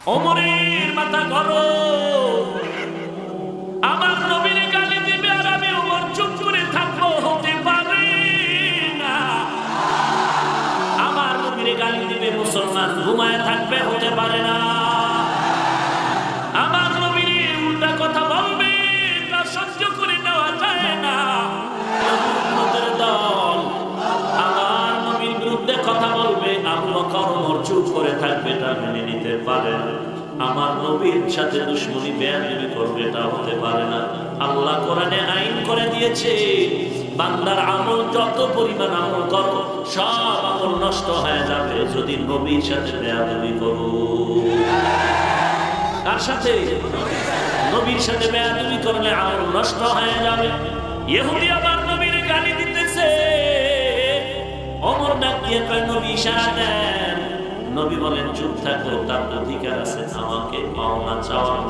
অমরের মাথা করো আমার নবীর গালি দিবে আর আমি অমর চুপ করে থাকব, হতে পারে না। আমার নবীর গালি দিবে মুসলমান, ঘুমায় থাকবে, হতে পারে না। করে থাকবে তা মেনে নিতে পারে। আমার নবীর সাথে দুশ্মনী বেয়াদবি করবে তা হতে পারে না। আল্লাহ কোরআনে আইন করে দিয়েছে, বান্দার আমল যত পরিমাণ আমল করো, সব আমল নষ্ট হয়ে যাবে যদি নবীর সাথে বেয়াদবি করো। কার সাথে? নবীর সাথে বেয়াদবি করলে আমল নষ্ট হয়ে যাবে। ইহুদি আবার নবীর গালি দিতেছে। অমর ডাক দিয়ে নবী ইশারা দেন। নবী বলেন, চুপ থাকো, তার অধিকার আছে, আমাকে পাওনা চাওয়ার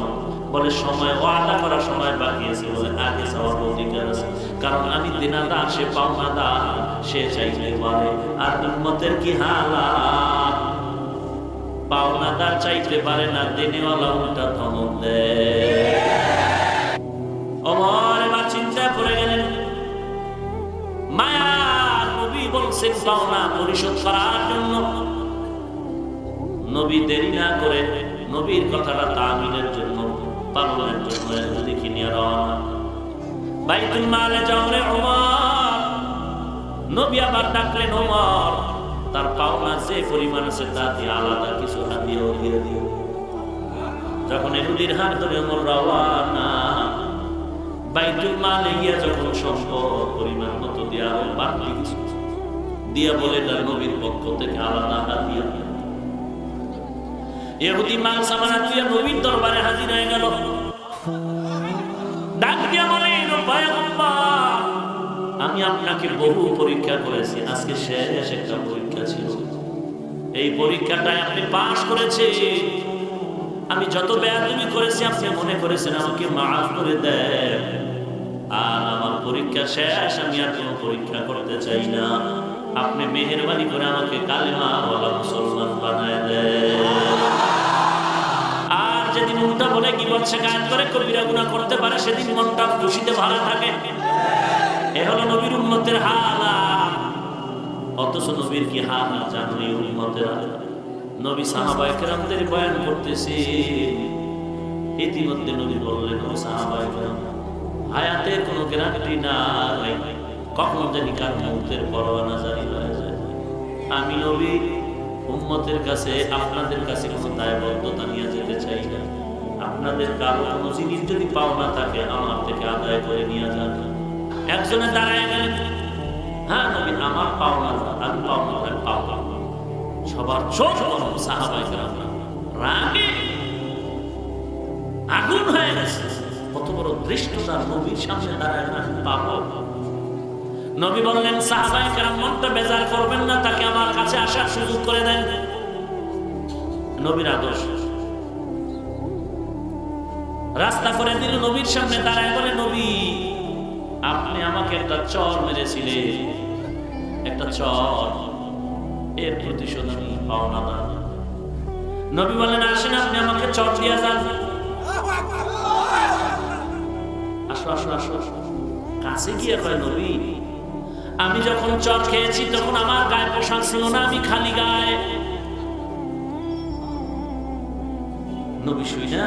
বলে, সময়, ওয়াদা করার সময় বাকি আছে। বলে, আগে চাওয়ার অধিকার আছে। কারণ আমি দিনাদার, সে পাওনাদার, সে চাইতে পারে। আর উম্মতের কি হালাত? পাওনাদার চাইতে পারে না, দেনেওয়ালা উল্টা ধমক দেয়। অমর চিন্তায় পড়ে গেলেন। মায়ার নবী বলছেন, পাওনা পরিশোধ করার জন্য নবী দেরি না করে নবীর কথাটা তামিনের জন্য পালনের জন্য এদিকে নিয়ে রওনা। বাইতুল মালে যাও রে ওমর, নবী আবার ডাকলেন ওমর, তার পাওনা যে পরিমাণ আছে তা দিয়ে আলাদা কিছু হাতিয়েও দিয়ে দিও। যখন এহুদির হাত ধরে ওমর রওয়ানা, বাইতুল মালে গিয়া যখন সম্পদ পরিমাণ মতো হয়, বাড়তি কিছু দিয়া বলে তার নবীর পক্ষ থেকে আলাদা হাতিয়া ইহুদি মাল সামানা তুই নবীর দরবারে হাজির হয়ে গেল। ডাক দিয়া বলে আমি আপনাকে বহু পরীক্ষা করেছি, আজকে শেষ একটা পরীক্ষা ছিল। এই পরীক্ষাটায় আপনি পাশ করেছে আমি যত বেয়াদবি করেছি, আপনি মনে করেছেন আমাকে মাফ করে দেন। আর আমার পরীক্ষা শেষ, আমি আর কোনো পরীক্ষা করতে চাই না। আপনি মেহরবানি করে আমাকে কালিমা বলা মুসলমান বানায় আর যেদিন উল্টা বলে বলছে গান করে, কবিরা গুণা করতে পারে, সেদিন মনটা খুশিতে ভালো থাকে। এ হলো নবীর উন্মতের হালা। অথচ নবীর কি হাল জানি উন্মতের নবী সাহাবায়ে কেরামদের বয়ান করতেছে। ইতিমধ্যে নবী বললেন, ও সাহাবায়ে কেরাম, হায়াতের কোনো গ্যারান্টি নাই। কখন জানি কার মুহূর্তের পরোয়ানা জারি হয়ে যায়। আমি নবী, উম্মতের কাছে, আপনাদের কাছে কোনো দায়বদ্ধতা নিয়ে আপনাদের কারও কোনো জিনিস যদি পাওনা থাকে আমার থেকে আদায় করে নিয়ে যান। একজনে দাঁড়ায় গেলেন। হ্যাঁ নবী, আমার পাওনা আমি পাওনা হয় পাওনা সবার চোখ সাহাবাই রাগে আগুন হয়ে গেছে। কত বড় দৃষ্টতার নবীর সামনে দাঁড়ায় না পাবো। নবী বললেন, সাহাবাই কেরাম মনটা বেজার করবেন না, তাকে আমার কাছে আসার সুযোগ করে দেন। নবীর আদর্শ। রাস্তা করে দিল নবীর সামনে, দাঁড়ায় বলে, নবী, আপনি আমাকে একটা চর মেরেছিলেন একটা চর, এর প্রতিশোধ আমি পাওনা না নবী বলেন আসেন আপনি আমাকে চর দিয়া যান। আসো আসো আসো। আসো। কাছে গিয়ে কয়, নবী, আমি যখন চর খেয়েছি, তখন আমার গায়ে পোশাক ছিল না, আমি খালি গায়ে। নবী শুই না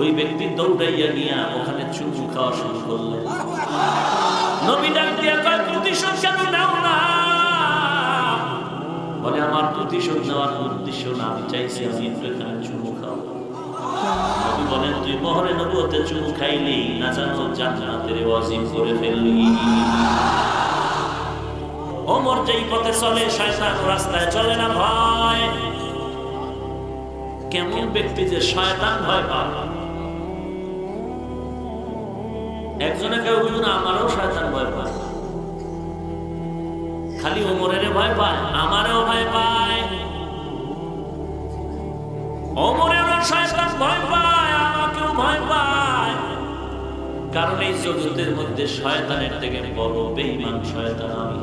ওই ব্যক্তি দৌড়াইয়া নিয়ে ওখানে চুমু খাওয়া শুরু করলেন বলে, আমার প্রতিশোধ নেওয়ার উদ্দেশ্য না, আমি চাইছি আমি একটু এখানে চুমু খাও নবী বলেন, তুই মহরে নবুয়তে চুমু খাইলি, না জানো জান্নাতের ওয়াজিব করে ফেললি। ওমর যেই পথে চলে, শয়তান রাস্তায় চলে না ভয় কেমন ব্যক্তি যে শয়তান ভয় পায়। একজনে কেউ বলুন আমারও শয়তান ভয় পায়। খালি ওমরের ভয় পায়, আমারও ভয় পায়। অমরেরও শয়তান ভয় পায়, আমাকেও ভয় পায়। কারণ এই জগতের মধ্যে শয়তানের থেকে বড় বেঈমান শয়তান আমি।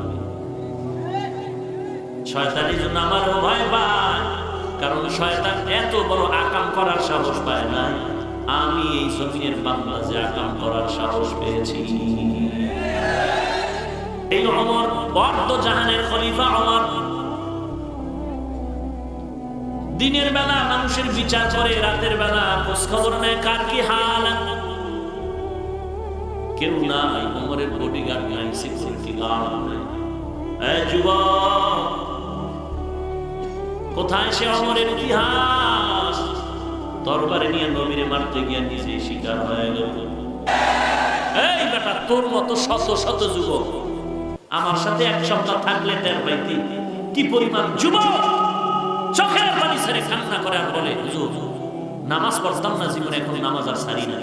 শয়তানের জন্য আমারও ভয় পায়, কারণ শয়তান এত বড় আকাম করার সাহস পায় না। আমি এই জমিনের বাংলা যে আকাম করার সাহস পেয়েছি। এই অমর বর্দ জাহানের খলিফা অমর। দিনের বেলা মানুষের বিচার করে, রাতের বেলা খোঁজ খবর নেয়, কার কি হাল? কেউ নাই উমরের বডিগার্ড নাই সিকিউরিটি গার্ড নাই। যুবক, কোথায় সে অমরের ইতিহাস? তরবারে নিয়ে নবীরে মারতে গিয়ে নিজে শিকার হয়ে গেল। এই বেটা, তোর মতো শত শত যুবক, আমার সাথে এক সপ্তাহ থাকলে টের পাইতি। কি পরিমাণ যুবক! চোখের পানি ছেড়ে কান্না করে আর বলে নামাজ পড়তাম না, জীবনে এখন নামাজ আর সারি না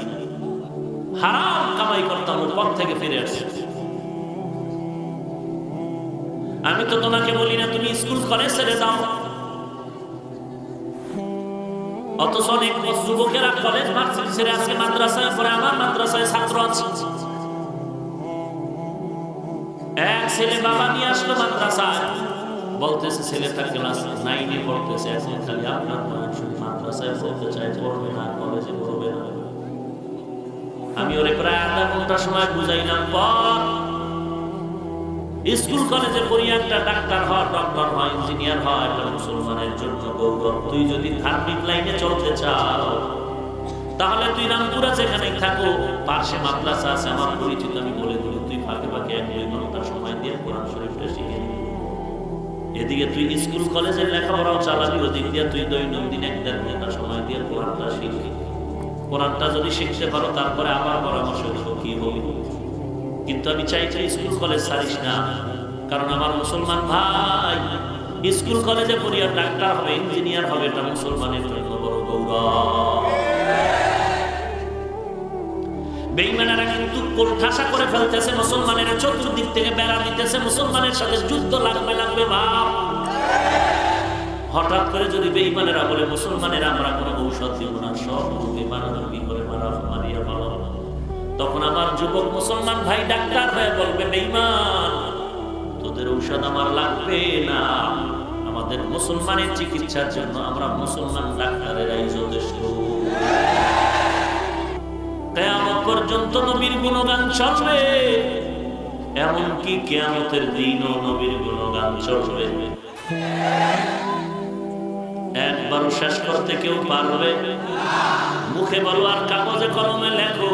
হারাম কামাই করতাম, ওর পথ থেকে ফিরে আসছে। আমি তো তোমাকে বলি না, তুমি স্কুল, কলেজ ছেড়ে দাও। অথচ অনেক যুবকেরা কলেজ ভার্সিটি ছেড়ে আজকে মাদ্রাসায় পরে আমার মাদ্রাসায় ছাত্র আছে। এক ছেলে বাবা নিয়ে আসলো মাদ্রাসায়। বলতেছে, ছেলেটা ক্লাস নাইনে পড়তেছে, এখন খালি আপনার মাদ্রাসায় পড়তে চাই পড়বে না কলেজে পড়বে না। আমি ওরে প্রায় আধা ঘণ্টা সময় বুঝাইলাম, পর। স্কুল কলেজে পড়ি একটা ডাক্তার হয়, ডক্টর হয়, ইঞ্জিনিয়ার হয়, একটা মুসলমানের জন্য গৌরব। তুই যদি ধার্মিক লাইনে চলতে চাও, তাহলে তুই রামপুরা যেখানে থাকো পাশে মাদ্রাসা আছে, আমার পরিচিত, আমি বলে দিলি তুই ফাঁকে ফাঁকে এক দুই ঘণ্টা সময় দিয়ে কোরআন শরীফটা শিখে এদিকে তুই স্কুল কলেজের লেখাপড়াও চালাবি, ওদিক দিয়ে তুই দৈনন্দিন এক দেড় ঘণ্টা সময় দিয়ে কোরআনটা শিখবি। কোরআনটা যদি শিখতে পারো, তারপরে আবার পরামর্শ কি হবে? কিন্তু আমি চাই চাই স্কুল কলেজ ছাড়িস না। কারণ আমার মুসলমান ভাই, স্কুল কলেজে পড়িয়া ডাক্তার হবে ইঞ্জিনিয়ার হবে, এটা মুসলমানের জন্য বড় গৌরব। কিন্তু করে ফেলতেছে চতুর্দিক থেকে বেড়া দিতেছে, মুসলমানের সাথে যুদ্ধ লাগবে লাগবে ভাব। হঠাৎ করে যদি বেইমানেরা বলে, মুসলমানেরা, আমরা কোনো ঔষধ দিব না, সব মারামারি করে তখন আমার যুবক মুসলমান ভাই ডাক্তার হয়ে বলবে বেইমান তোদের ঔষধ আমার লাগবে না। আমাদের মুসলমানের চিকিৎসার জন্য আমরা মুসলমান ডাক্তারেরাই যথেষ্ট কেয়ামত পর্যন্ত নবীর গুণগান চলবে, এমনকি কেয়ামতের দিনও নবীর গুণগান চলবে। একবারও শেষ করতে কেউ পারবে? মুখে বলো আর কাগজে কলমে লেখো।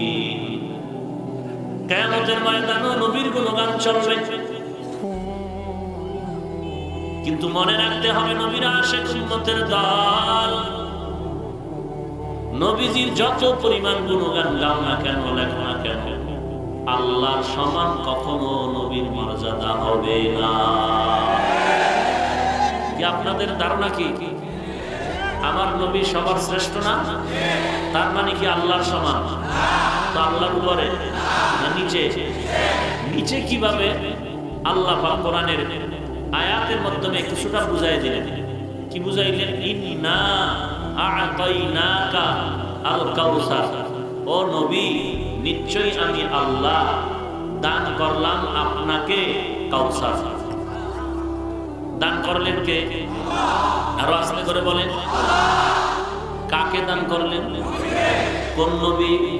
কেয়ামতের ময়দানও নবীর গুণগান চলবে। কিন্তু মনে রাখতে হবে নবীরা আসে উম্মতের দল। নবীজির যত পরিমাণ গুণগান গাও না কেন, লেখো না কেন, আল্লাহর সমান কখনো নবীর মর্যাদা হবে না। কি আপনাদের ধারণা কি? আমার নবী সবার শ্রেষ্ঠ না? তার মানে কি আল্লাহর সমান? তো আল্লাহর উপরে। না নিচে। নিচে কীভাবে আল্লাহ কোরআনের আয়াতের মাধ্যমে কিছুটা বুঝাই দিলেন? কি বুঝাইলেন? ইন্না নিশ্চয়ই আমি আল্লাহ। দান করলাম আপনাকে দান করলেন কে? আরও আস্তে করে বলেন। কাকে দান করলেন? কোন নবী?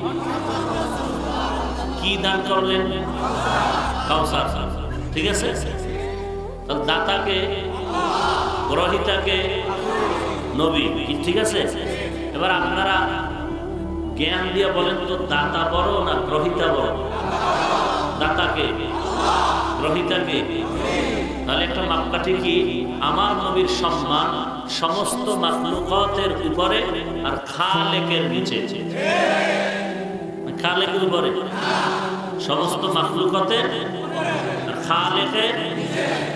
কি দান করলেন? ঠিক আছে? দাতাকে গ্রহিতাকে নবী ঠিক আছে? এবার আপনারা জ্ঞান দিয়ে বলেন তো, দাতা বড় না গ্রহিতা বড়? দাতাকে গ্রহিতাকে তাহলে একটা মাপকাঠি কি? আমার নবীর সম্মান সমস্ত মাকলুকাতের উপরে আর খালেকের নিচে। খালেকের উপরে। সমস্ত মাকলুকাতের আর খালেকের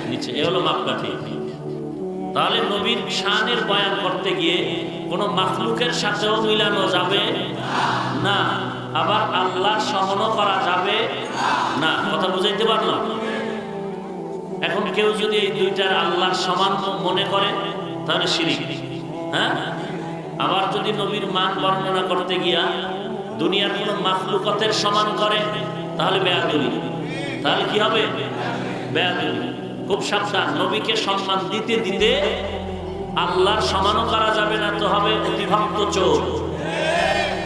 নিচে। এ হলো মাপকাঠি। তাহলে নবীর শানের বয়ান করতে গিয়ে কোনো মাখলুকের সাথেও মিলানো যাবে না? আবার আল্লাহ সহন করা যাবে না? কথা বুঝাইতে পারলাম? এখন কেউ যদি এই দুইটার আল্লাহর সমান মনে করে, তাহলে শিরিক। হ্যাঁ? আবার যদি নবীর মান বর্ণনা করতে গিয়া দুনিয়ার কোন মাখলুকতের সমান করে, তাহলে বেয়াদুলি তাহলে কি হবে? বেয়াদুলি খুব সাবধান, নবীকে সম্মান দিতে দিতে আল্লাহর সমানও করা যাবে না তো হবে অতিভক্ত চোর।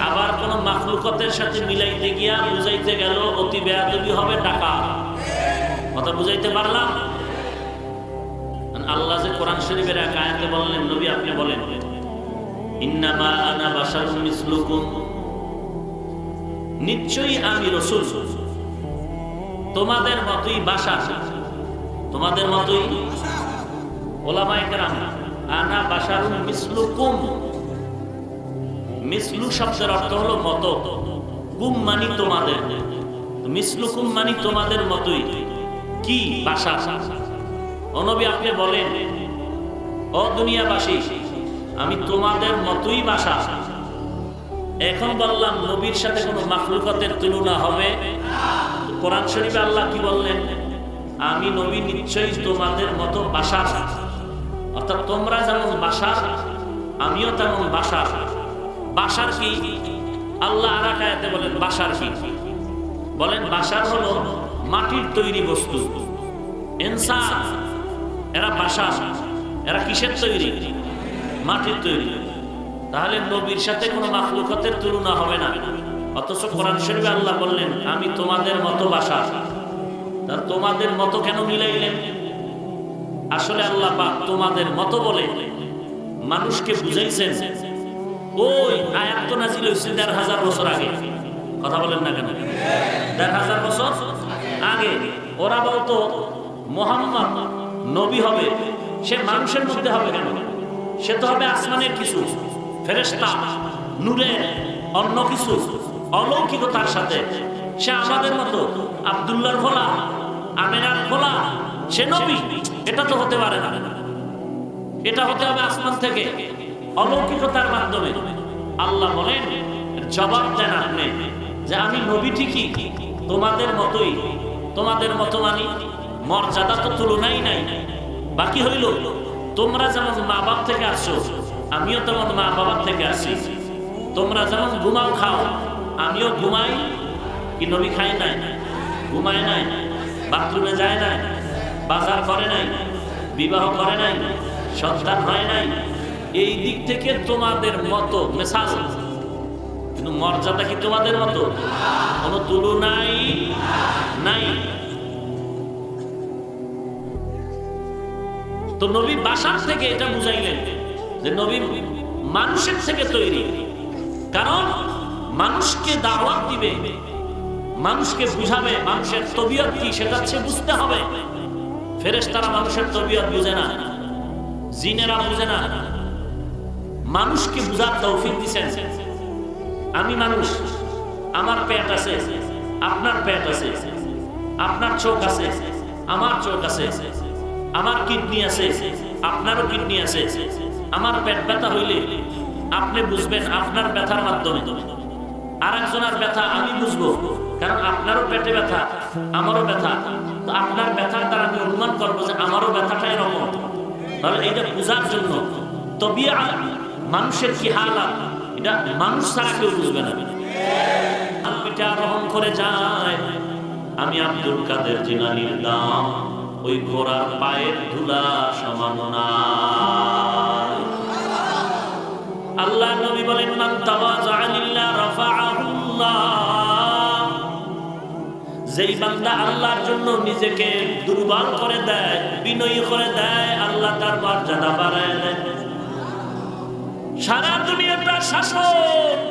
আবার কোন মাখলুকতের সাথে মিলাইতে গিয়া বুঝাইতে গেল, অতি বেয়াদবি হবে টাকা কথা বুঝাইতে পারলাম? আল্লাহ যে কোরআন শরীফের এক আয়াতে বললেন, নবী আপনি বলেন, ইন্নামা আনা বাশারুম মিসলুকুম। নিশ্চয়ই আমি রসুল। তোমাদের মতোই বাসা। তোমাদের মতোই ওলামায়ে কেরাম। আনা মিসলুকুম। মিসলু শব্দের অর্থ হলো মত। কুম মানি তোমাদের। মিসলুকুম মানি তোমাদের মতোই। কি বাসা? অনবী আপনি বলেন ও দুনিয়াবাসী, আমি তোমাদের মতোই বাসা। এখন বললাম, নবীর সাথে কোনো মাখলুকতের তুলনা হবে? কোরআন শরীফে আল্লাহ কি বললেন? আমি নবী নিশ্চয়ই তোমাদের মতো বাসার। অর্থাৎ তোমরা যেমন বাসার, আমিও তেমন বাসার। বাসার কি? আল্লাহ আরাকায়াতে বলেন, বাসার কি? বলেন, বাসার হলো মাটির তৈরি বস্তু। ইনসান, এরা বাসার। এরা কিসের তৈরি? মাটির তৈরি। তাহলে নবীর সাথে কোনো মাখলুকতের তুলনা হবে না। অথচ কোরআন শরীফে আল্লাহ বললেন, আমি তোমাদের মতো বাসা। তার তোমাদের মতো কেন মিলাইলেন? আসলে আল্লাহ তোমাদের মতো বলে মানুষকে বুঝাইছেন। ওই আয়াত নাজিল হয়েছে দেড় হাজার বছর আগে। কথা বলেন না কেন? দেড় হাজার বছর আগে। ওরা বলতো, মোহাম্মদ নবী হবে, সে মানুষের মধ্যে হবে কেন? সে তো হবে আসমানের কিছু। ফেরেস্তা নূরের অন্য কিছু অলৌকিকতার সাথে। সে আমাদের মতো আবদুল্লার খোলা আমেনার খোলা সে নবী, এটা তো হতে পারে না। এটা হতে হবে আসমান থেকে অলৌকিকতার মাধ্যমে। আল্লাহ বলেন জবাব দেন আপনি যে আমি নবী ঠিকই, তোমাদের মতোই, তোমাদের মতো মানি মর্যাদা তো তুলনাই নাই। বাকি হইল, তোমরা যেমন মা বাপ থেকে আসছো আমিও তোমার মা বাবার থেকে আসি। তোমরা যেমন ঘুমাও খাও, আমিও ঘুমাই। কি নবী খাই নাই? ঘুমায় নাই? বাথরুমে যায় নাই? বাজার করে নাই? বিবাহ করে নাই? সন্তান হয় নাই? এই দিক থেকে তোমাদের মতো মেসাজ। কিন্তু মর্যাদা কি তোমাদের মতো? কোনো তুলনাই নাই। তো নবী বাসার থেকে এটা বুঝাইলেন। যে নবী মানুষের থেকে তৈরি। কারণ মানুষকে দাওয়াত দিবে, মানুষকে বুঝাবে, মানুষের তবিয়ত কি সেটা হচ্ছে বুঝতে হবে। ফেরেশতারা মানুষের তবিয়ত বুঝে না, জিনেরা বুঝে না। মানুষকে বুঝার তৌফিক দিছেন। আমি মানুষ, আমার পেট আছে, আপনার পেট আছে, আপনার চোখ আছে, আমার চোখ আছে, আমার কিডনি আছে, আপনারও কিডনি আছে। আমার পেট ব্যথা হইলে আপনি বুঝবেন আপনার ব্যথার মাধ্যমে। আর একজনের ব্যথা আমি বুঝব, কারণ আপনারও পেটে ব্যথা, আমারও ব্যথা। তো আপনার ব্যথার দ্বারা আমি অনুমান করব যে আমারও ব্যথাটা এরকম তাহলে এইটা বোঝার জন্য তবে মানুষের কি হালাত? এটা মানুষ ছাড়া কেউ বুঝবে না। আমি আব্দুল কাদের জিনানির দাম, ওই ঘোড়ার পায়ের ধুলা সমান না। আল্লাহ নবী বলেন, মান রাফাআহুল্লাহ যেই বান্দা আল্লাহর জন্য নিজেকে দুর্বল করে দেয়, বিনয়ী করে দেয়, আল্লাহ তার মর্যাদা বাড়ায় দেয়। সারা দুনিয়াটা শাসন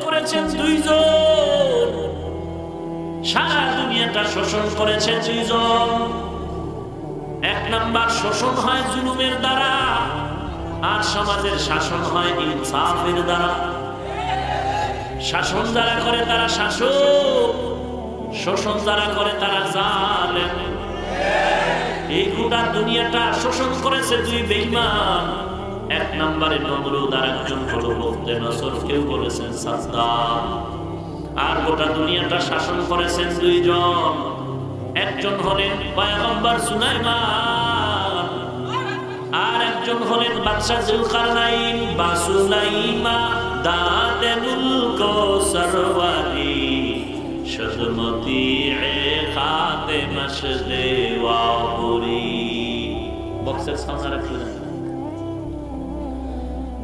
করেছেন দুইজন। সারা দুনিয়াটা শোষণ করেছে দুইজন। এক নাম্বার শোষণ হয় জুলুমের দ্বারা। আর সমাজের শাসন হয় ইনসাফের দ্বারা। শাসন যারা করে তারা শাসক, শোষণ যারা করে তারা জালেম। এই গোটা দুনিয়াটা শোষণ করেছে দুই বেইমান। এক নম্বরে নমরুদ আর একজন হলো বলতে নসর, কেউ বলেছেন সাদ্দাম। আর গোটা দুনিয়াটা শাসন করেছেন দুইজন। একজন হলেন পয়গম্বর সুলাইমান, আর একজন হলেন বাদশাহ জুলকারনাইন বা সুলাইমা দাদে মুলক সদমতি এ বক্সের সামনে রাখলেন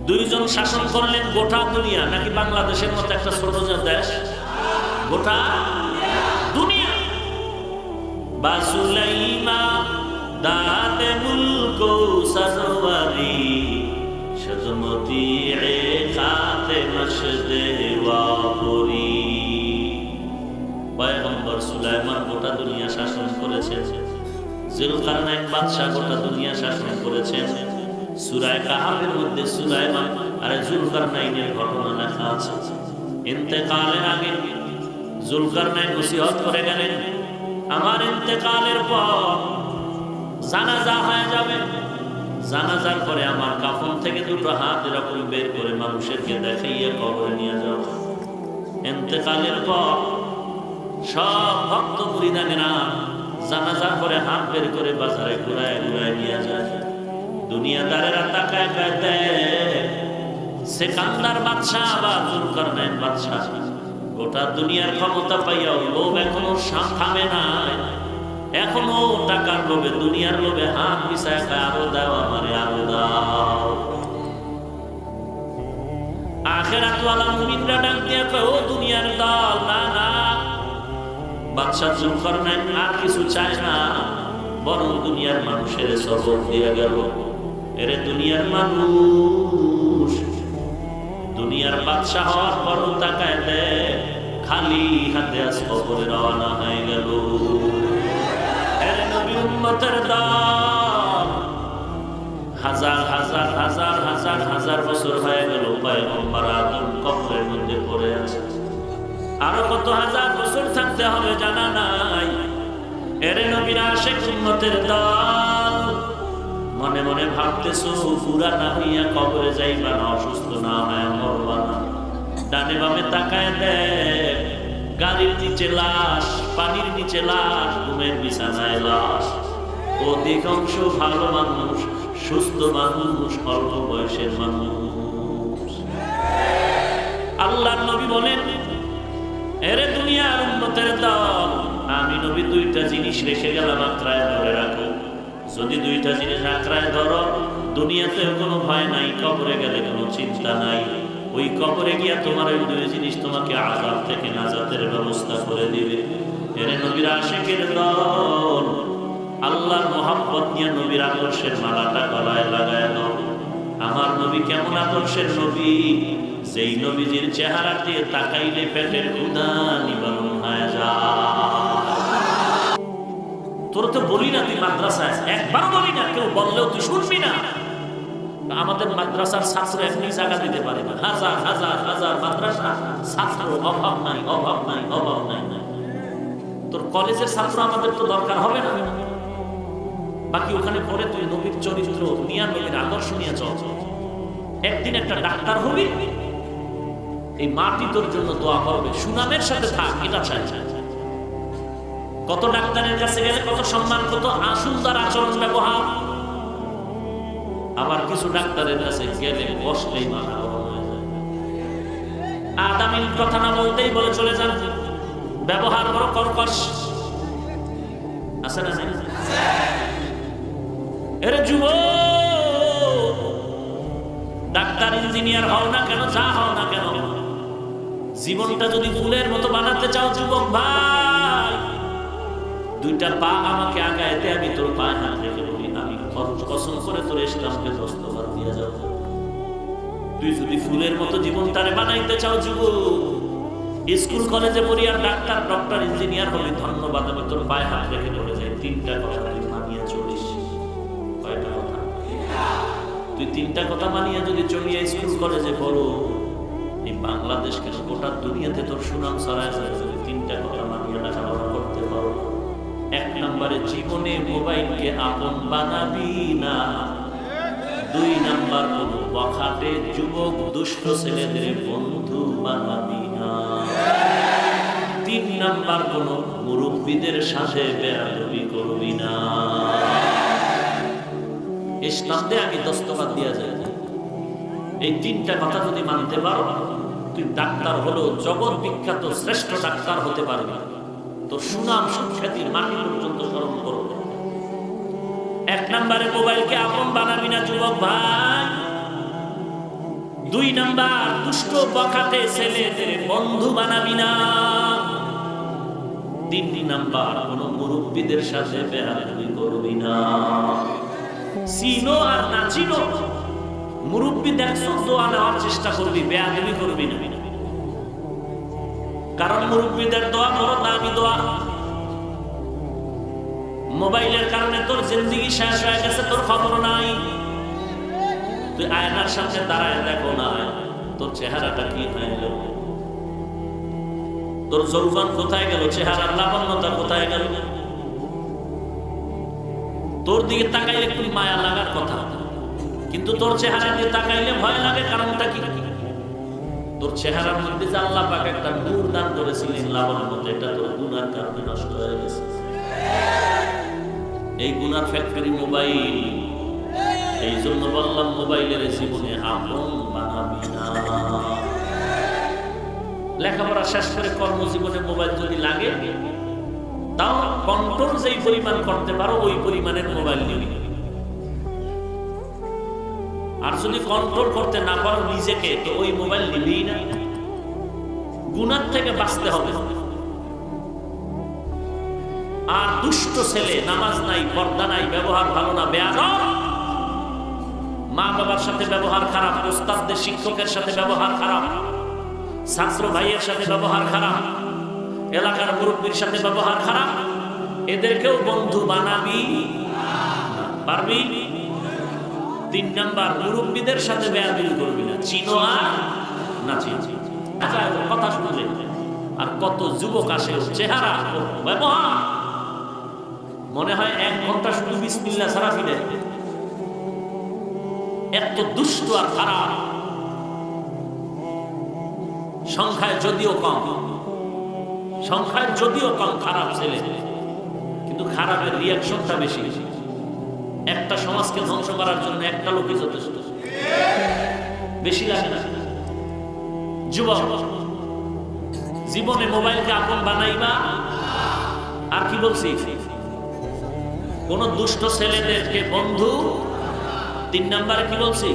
দুইজন শাসন করলেন গোটা দুনিয়া, নাকি বাংলাদেশের মতো একটা ছোট দেশ? গোটা দুনিয়া। বাসুলাইমা, দাতে মুলক সদমতি এ খাতে মশদে ওয়াবুরি পয়গম্বর সুলাইমান গোটা দুনিয়া শাসন করেছে জিলকারনাইন বাদশাহ গোটা দুনিয়া শাসন করেছেন। সুরায় কাহাবের মধ্যে সুলাইমান আর জুলকারনাইনের ঘটনা লেখা আছে। ইন্তেকালের আগে জুলকারনাইন নসিহত করে গেলেন। আমার ইন্তেকালের পর জানাজা হয়ে যাবে। জানাজার পরে আমার কাফন থেকে দুটো হাত এরকম বের করে মানুষেরকে দেখাইয়া কবরে নিয়ে যাও। ইন্তেকালের পর সব ভক্ত পরিধানেরা জানাজার পরে হাত বের করে বাজারে ঘুরায় ঘুরায় নিয়ে যায়। দুনিয়াদারেরা তাকায় সেকান্দার বাদশাহ বা জুলকারনাইন বাদশাহ। গোটা দুনিয়ার ক্ষমতা পাইয়াও লোভ এখনও থামে নাই। এখনও টাকার লোভে দুনিয়ার লোভে হাত খায়, আরও দাও আমারে আরও দাও। আখেরাতওয়ালা মুমিনরা ডাক কয় ও দুনিয়ার দল না না। বাদশাহ জুলকারনাইন আর কিছু চায় না। বরং দুনিয়ার মানুষের সবক দিয়া গেল। এরে দুনিয়ার মানুষ দুনিয়ার বাদশাহ হওয়ার পরও তাকায় খালি হাতে আজ কবরে রওনা হয়ে গেল। উম্মতের দল হাজার হাজার হাজার হাজার হাজার বছর হয়ে গেল পয়গম্বর আদম কবরের মধ্যে পড়ে আছে। আরও কত হাজার বছর থাকতে হবে জানা নাই। এরে নবীরা শেখ উম্মতের দল মনে মনে ভাবতেছো পুরা না হইয়া কবরে যাইবা না, অসুস্থ না হয় মরবা না। ডানে বামে তাকায় দেখ, গাড়ির নিচে লাশ, পানির নিচে লাশ, ঘুমের বিছানায় লাশ। অধিকাংশ ভালো মানুষ, সুস্থ মানুষ অল্প বয়সের মানুষ। আল্লাহ নবী বলেন, এরে দুনিয়ার উন্নতের দল, আমি নবী দুইটা জিনিস রেখে গেলাম আত্রায় ধরে রাখো। যদি দুইটা জিনিস আঁকড়ায় ধরো দুনিয়াতে কোনো ভয় নাই, কবরে গেলে কোনো চিন্তা নাই। ওই কবরে গিয়া তোমার ওই দুই জিনিস তোমাকে আজাদ থেকে নাজাতের ব্যবস্থা করে দিবে। এরে নবীর আশেকের দল আল্লাহর মোহাম্মত নিয়ে নবীর আদর্শের মালাটা গলায় লাগায় দাও। আমার নবী কেমন আদর্শের নবী? যেই নবীজির চেহারা দিয়ে তাকাইলে পেটের ক্ষুধা নিবারণ হয়ে যায়। তোর তো বলি না তুই মাদ্রাসায় একবার বলি না, কেউ বললেও তুই শুনবি না। আমাদের মাদ্রাসার ছাত্র এমনি জায়গা দিতে পারে না। হাজার হাজার হাজার মাদ্রাসা, ছাত্র, অভাব নাই অভাব নাই অভাব নাই। তোর কলেজের ছাত্র আমাদের তো দরকার হবে না। বাকি ওখানে পরে তুই নবীর চরিত্র নিয়া নবীর আদর্শ নিয়ে চল। একদিন একটা ডাক্তার হবি, এই মাটি তোর জন্য দোয়া করবে। সুনামের সাথে থাক, এটা চাই। কত ডাক্তারের কাছে গেলে কত সম্মান, কত সুন্দর আচরণ ব্যবহার। আবার কিছু ডাক্তারের কাছে গেলে বসলেই আদামিল কথা না বলতেই বলে চলে যান। ব্যবহার বড় কর্কশ। আছে না? ডাক্তার, ইঞ্জিনিয়ার হও না কেন, যা হও না কেন, জীবনটা যদি ফুলের মতো বানাতে চাও যুবক ভাই, দুইটা পা আমাকে আগাইতে আমি তোর পায়ে হাত রেখে বলি, আমি কসম করে তোর দস্তবার দিয়ে তুই যদি ফুলের মতো জীবনটারে বানাইতে চাও যুবক, স্কুল, কলেজে পড়ি আর ডাক্তার, ডক্টর, ইঞ্জিনিয়ার হলে, ধন্যবাদ, আমি তোর পায়ে হাত রেখে বলে যাই, তিনটা কথা তুই তিনটা কথা মানিয়ে যদি চলিয়ে স্কুল কলেজে পড়ো, এই বাংলাদেশ কেন গোটা দুনিয়াতে তোর সুনাম ছড়ায় যায় যদি তিনটা কথা মানিয়ে লেখাপড়া করতে পারো। এক নম্বরে জীবনে মোবাইলকে আপন বানাবি না। দুই নাম্বার কোন বখাটে যুবক, দুষ্ট ছেলেদের বন্ধু বানাবি না। তিন নাম্বার কোন মুরব্বীদের সাথে বেয়াদবি করবি না। ইসলামতে আমি দস্তবাদ দিয়া যায় এই তিনটা কথা যদি মানতে পারো, তুই ডাক্তার হলো জগৎ বিখ্যাত শ্রেষ্ঠ ডাক্তার হতে পারবি। তোর সুনাম সুখ্যাতির মাটি পর্যন্ত স্মরণ করবে এক নম্বরে মোবাইলকে আপন বানাবি না, যুবক ভাই। দুই নাম্বার, দুষ্ট বখাতে ছেলেদের বন্ধু বানাবি না। তিন নাম্বার, কোন মুরব্বীদের সাথে বেহারি করবি না। চিনো আর না চিনো? মুরব্বী দেখছ, দোয়া নেওয়ার চেষ্টা করবি, বেয়াদবি করবি না। কারণ মুরব্বীদের দোয়া বড় দামি দোয়া। মোবাইলের কারণে তোর জিন্দিগি শেষ হয়ে গেছে, তোর খবর নাই। তুই আয়নার সামনে দাঁড়ায় দেখো না, তোর চেহারাটা কি হয়ে গেল? তোর যৌবন কোথায় গেল? চেহারার লাবণ্যতা কোথায় গেল? তোর দিকে তাকাইলে একটু মায়া লাগার কথা। কিন্তু তোর চেহারা দিয়ে তাকাইলে ভয় লাগে, কারণটা কি? তোর চেহারার মধ্যে যে আল্লাহ পাক একটা নূর দান করেছিলেন মধ্যে এটা তোর গুনার কারণে নষ্ট হয়ে গেছে। এই গুনার ফ্যাক্টরি মোবাইল, এই জন্য বললাম মোবাইলের জীবনে আপন বানাবি না। লেখাপড়া শেষ করে কর্মজীবনে মোবাইল যদি লাগে তাও কন্ট্রোল যেই পরিমাণ করতে পারো, ওই পরিমাণের মোবাইল নিবি আর যদি কন্ট্রোল করতে না পারো নিজেকে, তো ওই মোবাইল নিবি না। গুনার থেকে বাঁচতে হবে। আর দুষ্ট ছেলে, নামাজ নাই, পর্দা নাই, ব্যবহার ভালো না বেয়াদ মা বাবার সাথে ব্যবহার খারাপ, ওস্তাদদের, শিক্ষকের সাথে ব্যবহার খারাপ, ছাত্র ভাইয়ের সাথে ব্যবহার খারাপ। এলাকার মুরব্বীর সাথে ব্যবহার খারাপ? এদেরকেও বন্ধু বানাবি? পারবি? তিন নাম্বার মুরব্বীদের সাথে বেয়াদিল করবি না। চিনো আর না চিনো? আচ্ছা, কথা শুনলে। আর কত যুবক আসে চেহারা ব্যবহার। মনে হয় এক ঘণ্টা শুধু বিসমিল্লা ছাড়া ফিরে এত দুষ্ট আর খারাপ। সংখ্যায় যদিও কম। সংখ্যায় যদিও কম, খারাপ ছেলে, কিন্তু খারাপের রিয়াকশনটা বেশি। একটা সমাজকে ধ্বংস করার জন্য একটা লোকই যথেষ্ট। বেশি লাগে না। যুবক, জীবনে মোবাইলকে আপন বানাইবা? আর কি বলছি? কোন দুষ্ট ছেলেদেরকে বন্ধু? তিন নাম্বারে কি বলছি?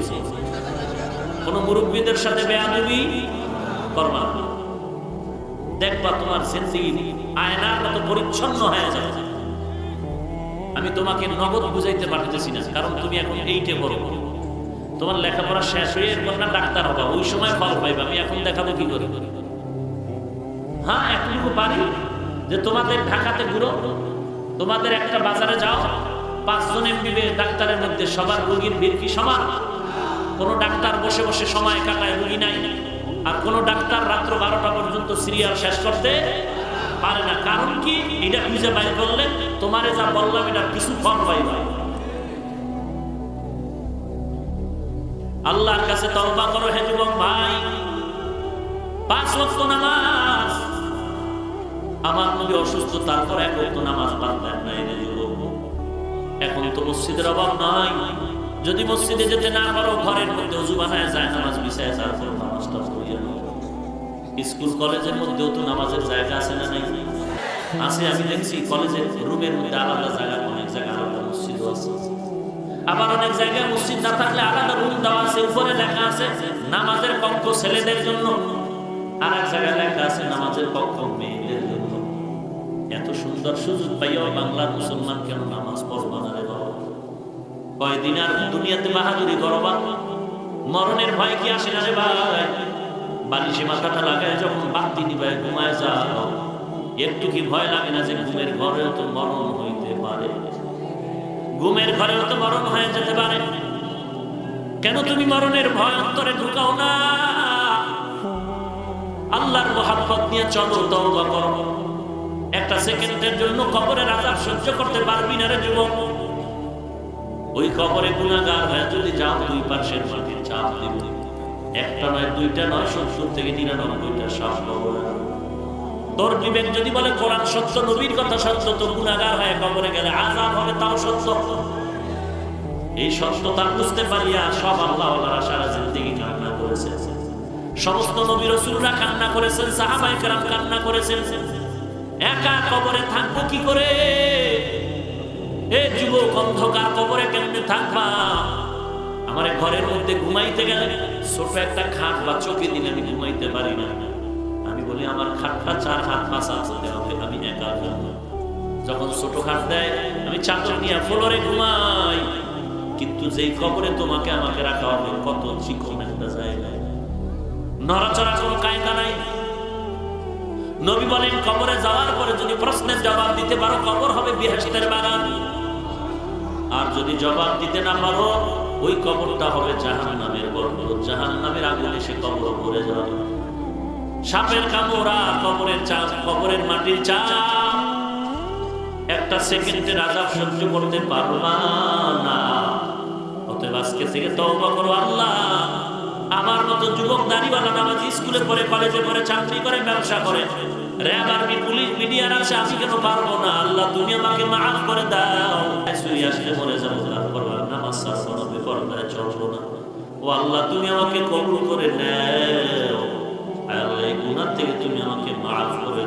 কোন মুরব্বীদের সাথে বেয়াদবি? করবা। দেখবা তোমার জিন্দিগি আয়নার মতো পরিচ্ছন্ন হয়ে যাবে আমি তোমাকে নগদ বুঝাইতে পারতেছি না, কারণ তুমি এখন এইটে বড়। তোমার লেখাপড়া শেষ হয়ে এরপর না ডাক্তার হবা, ওই সময় ফল পাইবা, আমি এখন দেখাবো কি করে? হ্যাঁ এতটুকু পারি যে তোমাদের ঢাকাতে ঘুরো, তোমাদের একটা বাজারে যাও, পাঁচজন এমবিবে ডাক্তারের মধ্যে সবার রোগীর ভিড় কি সমান? কোনো ডাক্তার বসে বসে সময় কাটায়, রোগী নাই। আর কোনো ডাক্তার রাত্র বারোটা পর্যন্ত সিরিয়াল শেষ করতে পারে না। কারণ কি? এটা খুঁজে বাইর করলে তোমারে যা বললাম, এটা কিছু ফল পাইবা আল্লাহর কাছে তওবা করো হে যুবক ভাই। পাঁচ ওয়াক্ত নামাজ। আমার নবী অসুস্থ, তারপর এক ওয়াক্ত নামাজ বাদ দেন রে যুবক। এখন তো মসজিদের অভাব নাই। যদি মসজিদে যেতে না পারো, ঘরের মধ্যে অজু বানায় যায়, নামাজ বিছায়, তারপর। স্কুল, কলেজের মধ্যেও তো নামাজের জায়গা আছে না নাই? আছে, আমি দেখছি কলেজের রুমের মধ্যে আলাদা জায়গা, অনেক জায়গা আলাদা মসজিদও আছে। আবার অনেক জায়গায় মসজিদ না থাকলে আলাদা রুম দেওয়া আছে, উপরে লেখা আছে, নামাজের কক্ষ ছেলেদের জন্য। আর এক জায়গায় লেখা আছে, নামাজের কক্ষ মেয়েদের জন্য। এত সুন্দর সুযোগ পাইও বাংলার মুসলমান কেন নামাজ পড়বা না রে বাবা? কয়দিন আর দুনিয়াতে বাহাদুরি করবা? মরণের ভয় কি আসে না রে ভাই? বালিশে মাথাটা লাগায় যখন বাতি নিবায় ঘুমায় যাও, একটু কি ভয় লাগে না যে ঘুমের ঘরেও তো মরণ হইতে পারে? ঘুমের ঘরেও তো মরণ হয়ে যেতে পারে। কেন তুমি মরণের ভয় অন্তরে ঢুকাও না? আল্লাহর মহাব্বত নিয়ে চলো, তওবা করো। একটা সেকেন্ডের জন্য কবরের আজাব সহ্য করতে পারবি না রে যুবক। ওই কবরে গুণাগার হয়ে যদি যাও, দুই পার্শ্বের মাটির চাপ দিব। একটা নয়, দুইটা নয়, সত্তর থেকে নিরানব্বইটা কবর তোর বিবেক যদি বলে, কোরআন সত্য, নবীর কথা সত্য, তো গুণাগার হয়ে কবরে গেলে আজাব হবে, তাও সত্য। এই সত্যতা বুঝতে পারিয়া সব আল্লাহ সারা জিন্দিগি কান্না করেছে সমস্ত নবী রসুলরা কান্না করেছেন সাহাবাই কেরাম কান্না করেছেন। একা কবরে থাকব কি করে? এ যুবক অন্ধকার কবরে কেমনে থাকবা? আমার ঘরের মধ্যে ঘুমাইতে গেলে ছোট একটা খাট বা চোখে দিলে আমি ঘুমাইতে পারি না। আমি বলি, আমার খাটটা চার হাত পাঁচ হতে হবে আমি একা। যখন ছোট খাট দেয়, আমি চাদর নিয়ে ফ্লোরে ঘুমাই। কিন্তু যেই কবরে তোমাকে আমাকে রাখা হবে, কত চিকন একটা জায়গায় নড়াচড়া কোনো কায়দা নাই। নবী বলেন, কবরে যাওয়ার পরে যদি প্রশ্নের জবাব দিতে পারো, কবর হবে বিহাসিতের বাগান। আর যদি জবাব দিতে না পারো ওই কবরটা হবে জাহান নামের গর্ত জাহান নামের আগুনে সে কবর পড়ে যাবে। সাপের কামড়া কবরের চাপ, কবরের মাটির চাপ। একটা সেকেন্ডের রাজা সহ্য করতে পারবা না। আল্লাহ। আমার মতো যুবক, দাঁড়িওয়ালা নামাজ স্কুলে পড়ে, কলেজে পড়ে, চাকরি করে, ব্যবসা করে, র্যাব আর্মি, পুলিশ মিডিয়ার আছে আমি কেন পারব না? আল্লাহ, তুমি আমাকে মাফ করে দাও। আসলে মরে যাব। ছাড়বো না বেপরদায় চলবো না। ও আল্লাহ, তুমি আমাকে কবুল করে নেও। আল্লাহ, এই গুনার থেকে তুমি আমাকে মাফ করে